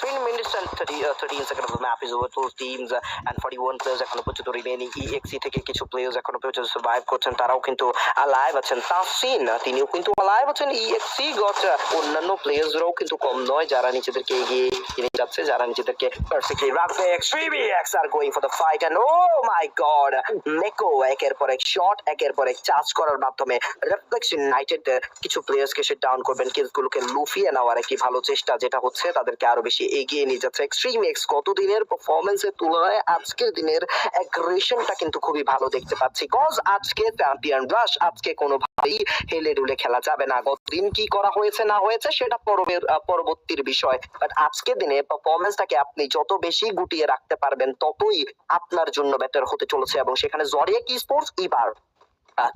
Three minutes and 30, uh, 13 seconds of the map is over. Both teams uh, and 41 players এখনও পর্যন্ত remaining EXE থেকে কিছু players এখনও পর্যন্ত সার্ভাইভ করছেন। তারাও কিন্তু অ্যালাইভ আছেন। তাফসিন তিনিও কিন্তু অ্যালাইভ আছেন। EXE গট অন্যান্য প্লেয়ার্সরাও কিন্তু কম নয়। যারা নিজেদেরকে এগিয়ে নিয়ে যাচ্ছে যারা নিজেদেরকে পারফেক্টলি রাখবে। Extreme EX R going for the fight and oh my god নেকো একের পর এক শট একের পর এক চার্জ করার মাধ্যমে রিফ্লেক্স ইউনাইটেড কিছু প্লেয়ার্সকে সে ডাউন করবেন। কিলসগুলোকে লুফিয়ে নেওয়ার একটি ভালো চেষ্টা যেটা হচ্ছে তাদেরকে আরও বেশি এগিয়ে নিয়ে যাচ্ছে। এক্সট্রিম এক্স গত দিনের পারফরমেন্সের তুলনায় আজকের দিনের অ্যাগ্রেশনটা কিন্তু খুবই ভালো দেখতে পাচ্ছি। কজ আজকে চ্যাম্পিয়ন রাশ আজকে কোনোভাবেই হেলে ডুলে খেলা যাবে না। গতদিন কি করা হয়েছে না হয়েছে সেটা পরবের পরবর্তীর বিষয়। বাট আজকে দিনে পারফরমেন্সটাকে আপনি যত বেশি গুটিয়ে রাখতে পারবেন ততই আপনার জন্য বেটার হতে চলেছে। এবং সেখানে জরিয়া কি স্পোর্টস আহ,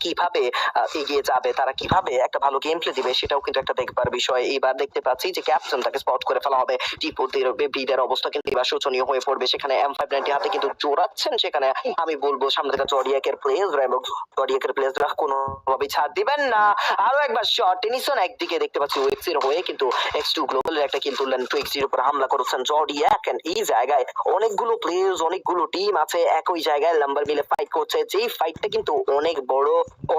কীভাবে এগিয়ে যাবে, তারা কীভাবে একটা ভালো গেম প্লে দিবে সেটাও কিন্তু একটা দেখবার বিষয়। এবার দেখতে পাচ্ছি যে ক্যাপ্টেন তাকে স্পট করে ফেলা হবে। টিপোদের, বিদের অবস্থা কিন্তু এবার শোচনীয় হয়ে পড়বে। সেখানে এম ফাইভ নাইনটি হাতে কিন্তু জোরাচ্ছেন সেখানে। আমি বলব সামনে থেকে জডিয়াকের প্লেয়াররা এবং জডিয়াকের প্লেয়াররা কোনোভাবেই ছাড় দিবেন না। আরও একবার শট টেনিসন একদিকে দেখতে পাচ্ছি ওয়েক্স এর হয়ে কিন্তু এক্স টু গ্লোবাল একটা কিল তুললেন টু এক্স উপর হামলা করেছেন জডিয়াক and এই জায়গায় অনেকগুলো প্লেয়ার্স অনেকগুলো টিম আছে। একই জায়গায় নাম্বার মিলে ফাইট করছে। যেই ফাইটটা কিন্তু অনেক বড়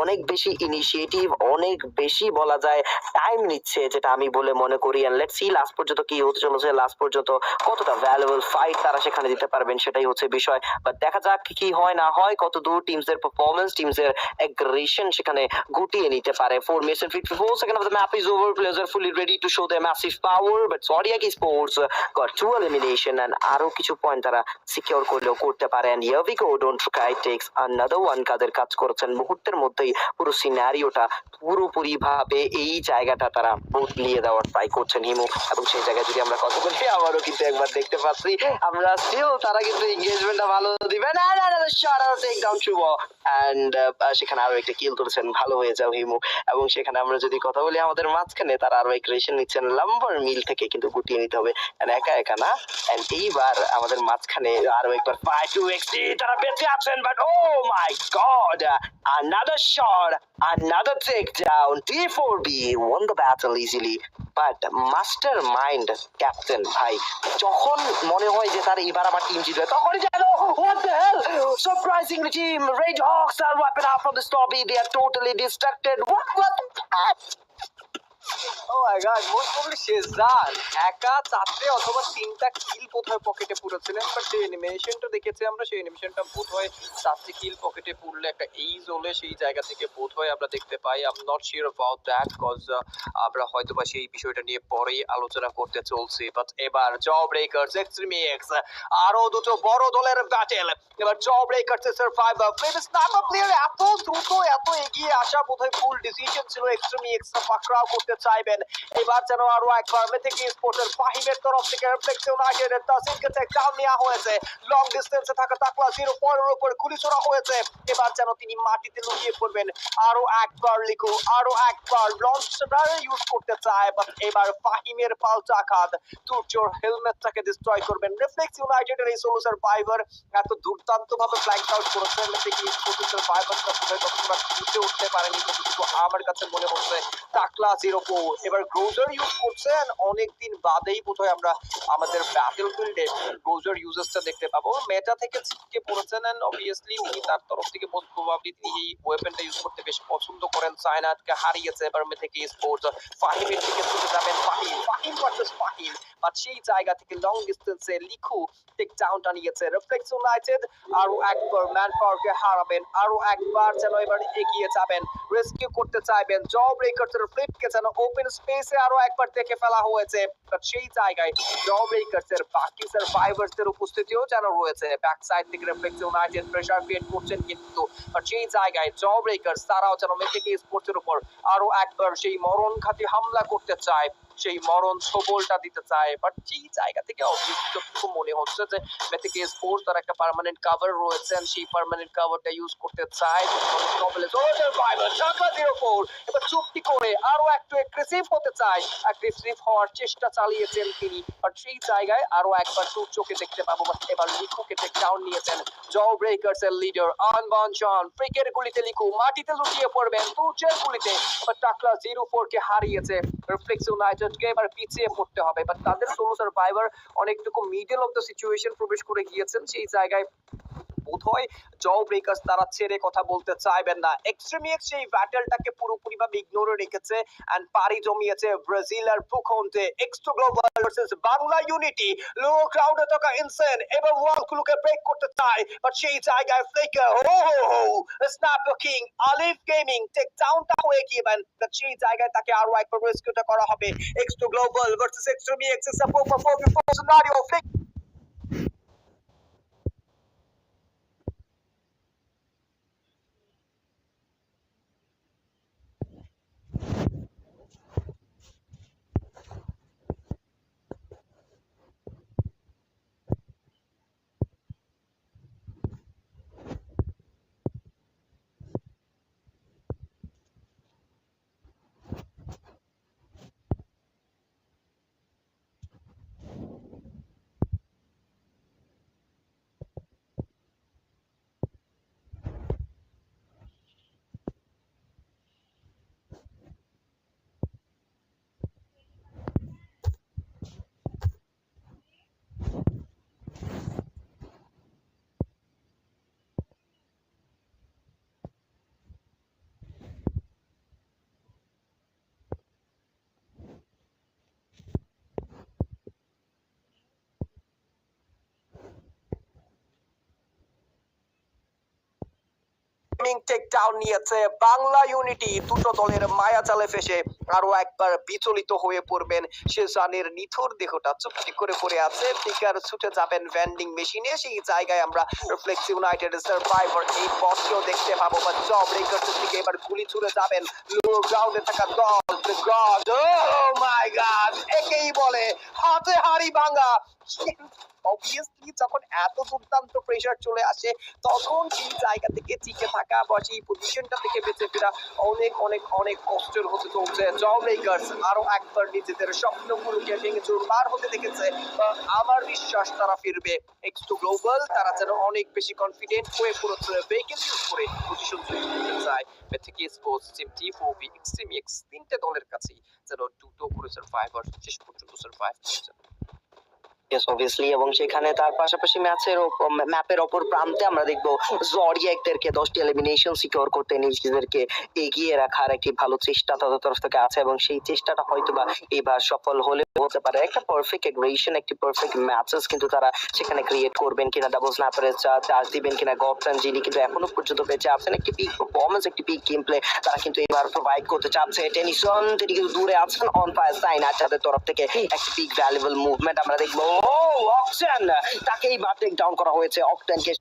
অনেক বেশি ইনিশিয়েটিভ অনেক বেশি বলা যায় টাইম নিচ্ছে, যেটা আমি বলে মনে করি। এন্ড লেটস সি লাস্ট পর্যন্ত কি হতে চলেছে লাস্ট পর্যন্ত কতটা ভ্যালুয়েবল ফাইট তারা সেখানে দিতে পারবেন সেটাই হচ্ছে বিষয়। বাট দেখা যাক কি হয়, না হয়, কত দূর টিমস এর পারফরমেন্স টিমস এর অ্যাগ্রেশন সেখানে গুটিয়ে নিতে পারে। Four minutes and four second of the map is over players are fully ready to show the massive power but Zodiac Sports got two elimination and আরও কিছু পয়েন্ট তারা secure করলেও করতে পারে। পারেন ইয়াভিকো don't try takes another one কাদের কাজ করেছেন মুহূর্তের মধ্যেই পুরো সিনারিওটা পুরোপুরি ভাবে এই জায়গাটা তারা বদলিয়ে দেওয়ার ট্রাই করছেন হিমু এবং সেই জায়গায় যদি আমরা কথা বলি, আবারও কিন্তু একবার দেখতে পাচ্ছি। আমরা স্টিল তারা কিন্তু এঙ্গেজমেন্টটা ভালো দিবে। না না না শট টেক ডাউন এন্ড সেখানে আরও একটা কিল ভালো হয়ে যাও, হিমু। এবং সেখানে আমরা যদি কথা বলি, আমাদের মাঝখানে তারা আরও এগ্রেশন নিচ্ছেন। লাম্বার মিল থেকে কিন্তু গুটিয়ে নিতে হবে। একা একা না। এইবার আমাদের মাঝখানে আরও একবার ফাইভ টু এক্সি তারা বেঁচে আছেন। But oh my god another shot another takedown D4B won the battle easily but mastermind captain ভাই যখন মনে হয় যে তার এবার আমার টিম জিতবে তখনই যেন what the hell surprisingly team red hawks are wiping out from the lobby they are totally distracted what what that? দেখেছি আমরা আমরা হয়তো বা সেই বিষয়টা নিয়ে পরেই আলোচনা করতে চলছি। এবার জ ব্রেকার্স এক্সট্রিম এক্স আরও দুটো বড় দলের ব্যাটেল এবার জ ব্রেকার্স এত দ্রুত, এত এগিয়ে আসা বোধহয় ফুল ডিসিশন ছিল এক্সট্রিম এক্স পাকড়াও করতে চাইবেন। এবার যেন আরও একবার মেথিক স্পোর্টের ফাহিমের তরফ থেকে রিফ্লেক্স ইউনাইটেডের চেক ডাউন নেওয়া হয়েছে। লং ডিস্টেন্সে থাকা তাকলা জিরো পয়েন্টের উপর গুলি ছোড়া হয়েছে। এবার যেন তিনি মাটিতে লুকিয়ে পড়বেন। আরও একবার লিখো, আরও একবার লঞ্চটার ইউজ করতে চায়। বাট এবার ফাহিমের পাল্টা আঘাত তুর্যর হেলমেটটাকে ডিস্ট্রয় করবেন। রিফ্লেক্স ইউনাইটেডের এই সোলো সার্ভাইভার এত দুর্দান্ত ভাবে ফ্ল্যাঙ্ক আউট করেছেন মেথিক স্পোর্টের সার্ভাইভারটা ততটা উঠতে পারেনি। কিন্তু আমার কাছে মনে হচ্ছে টাকলা জিরো ফোর এবার গ্রোজার ইউজ করছেন অনেকদিন বাদেই বোধহয় আমরা আমাদের ব্যাটেল ফিল্ডে গ্রোজার ইউজেসটা দেখতে পাবো। মেটা থেকে ছিটকে পড়েছেন এন্ড অবভিয়াসলি উনি তার তরফ থেকে মোস্ট প্রবাবলি তিনি এই ওয়েপনটা ইউজ করতে বেশ পছন্দ করেন। সাইনাতকে হারিয়েছে এবার থেকে স্পোর্টস ফাহিমের দিকে ছুটে যাবেন ফাহিম ফাহিম ভার্সেস ফাহিম বাট সেই জায়গা থেকে লং ডিস্টেন্সে লিখু টেক ডাউনটা নিয়েছে রিফ্লেক্স ইউনাইটেড আরও একবার ম্যান পাওয়ারকে হারাবেন। আরও একবার যেন এবার এগিয়ে যাবেন রেস্কিউ করতে চাইবেন। জ ব্রেকার্সের ফ্লিপকে যেন ওপেন স্পেসে আরও একবার দেখে ফেলা হয়েছে। সেই জায়গায় জ ব্রেকার্সের বাকি সার্ভাইভার্সদের উপস্থিতিও যেন রয়েছে। ব্যাক সাইড থেকে রিফ্লেক্স ইউনাইটেড প্রেসার ক্রিয়েট করছেন কিন্তু সেই জায়গায় জব ব্রেকার্স তারাও যেন মেথিকে স্পোর্টসের উপর আরও একবার সেই মরণ খাতি হামলা করতে চায়। সেই মরণ সবলটা দিতে চায়। বাট যেই জায়গা থেকে অবশ্যই মনে হচ্ছে যে মেথিকে স্পোর্টস তার একটা পার্মানেন্ট কভার রয়েছে সেই পার্মানেন্ট কভারটা ইউজ করতে চায়। এবার চুক্তি করে আরও একটু এগ্রেসিভ হতে চায়। এগ্রেসিভ হওয়ার চেষ্টা চালিয়েছেন তিনি। আর সেই জায়গায় আরও একবার সূর্যকে দেখতে পাবো। এবার লিখুকে টেক ডাউন নিয়েছেন। জ ব্রেকার্স এর লিডার আনবান জন ফ্রিকের গুলিতে লিখু মাটিতে লুটিয়ে পড়বেন সূর্যের গুলিতে। এবার টাকলা জিরো ফোর কে হারিয়েছে। রিফ্লেক্স ইউনাইটেড এবার পিছিয়ে পড়তে হবে। বাট তাদের সোলো সার্ভাইভার অনেকটুকু মিডল অফ দ্য সিচুয়েশন প্রবেশ করে গিয়েছেন। সেই জায়গায় বোধহয় জব ব্রেকার্স তারা ছেড়ে কথা বলতে চাইবেন না। এক্সট্রিমিক্স সেই ব্যাটেলটাকে পুরোপুরি ভাবে ইগনোরে রেখেছে এন্ড পারি জমিয়েছে ব্রাজিল আর পুখন্তে Xtro Global versus Bangla Unity low ক্রাউডে থাকা ইনসেন এবং ওয়ালগুলোকে ব্রেক করতে চায়। বাট সেই জায়গায় ফ্লেকার হো হো হো Snapper King Alif Gaming take ডাউনটা হয়ে গিয়েবেন বাট সেই জায়গায় তাকে আরও একবার রেস্কিউটা করা হবে। Xtro Global versus Extreme EX is a four for scenario Flake Gaming take down নিয়েছে বাংলা ইউনিটি দুটো দলের মায়া চালে ফেসে। আরও একবার বিচলিত হয়ে পড়বেন। শেজানের নিথর দেহটা চুপটি করে পড়ে আছে। ফিকার ছুটে যাবেন ভ্যান্ডিং মেশিনে সেই জায়গায় আমরা রিফ্লেক্স ইউনাইটেড সার্ভাইভার এই বসকেও দেখতে পাবো। বা জব রেকার্সের দিকে এবার গুলি ছুড়ে যাবেন। লো গ্রাউন্ডে থাকা দল গড ও মাই গড একেই বলে হাতে হাড়ি ভাঙা। অবভিয়াসলি যখন এত দুর্দান্ত প্রেশার চলে আসে, তখন সেই জায়গা থেকে টিকে থাকা বা সেই পজিশনটা থেকে বেঁচে ফেরা অনেক অনেক অনেক কষ্টের হতে চলছে। জব মেকার্স আরও একবার নিজেদের স্বপ্নগুলোকে ভেঙে চুরমার হতে দেখেছে আমার বিশ্বাস তারা ফিরবে। এক্স টু গ্লোবাল তারা যেন অনেক বেশি কনফিডেন্ট হয়ে পড়েছে ভেকেন্সি করে করতে চায়। থেকে Sports team T four B Extreme EX তিনটে দলের কাছেই যেন দুটো করে সার্ভাইভার শেষ পর্যন্ত সার্ভাইভ করছে ইয়েস অবভিয়াসলি এবং সেখানে তার পাশাপাশি ম্যাচের ম্যাপের অপর প্রান্তে আমরা দেখব জরিয়াকদেরকে দশটি এলিমিনেশন সিকিউর করতে নিজেদেরকে এগিয়ে রাখার একটি ভালো চেষ্টা তাদের তরফ থেকে আছে এবং সেই চেষ্টাটা হয়তো বা এবার সফল হলে হতে পারে। একটা পারফেক্ট এগ্রেশন একটি পারফেক্ট ম্যাচেস কিন্তু তারা সেখানে ক্রিয়েট করবেন কিনা ডাবল স্ন্যাপারের চার্জ দিবেন কিনা গপটান যিনি কিন্তু এখনও পর্যন্ত বেঁচে আছেন, একটি পিক পারফরমেন্স একটি পিক গেম প্লে তারা কিন্তু এবার প্রোভাইড করতে চাচ্ছে। টেনিসন তিনি কিন্তু দূরে আছেন অন ফায়ার সাইন আর তাদের তরফ থেকে একটি পিক ভ্যালুয়েবল মুভমেন্ট আমরা দেখব। ও অকশন তাকেই টেক ডাউন করা হয়েছে অকটেনকে।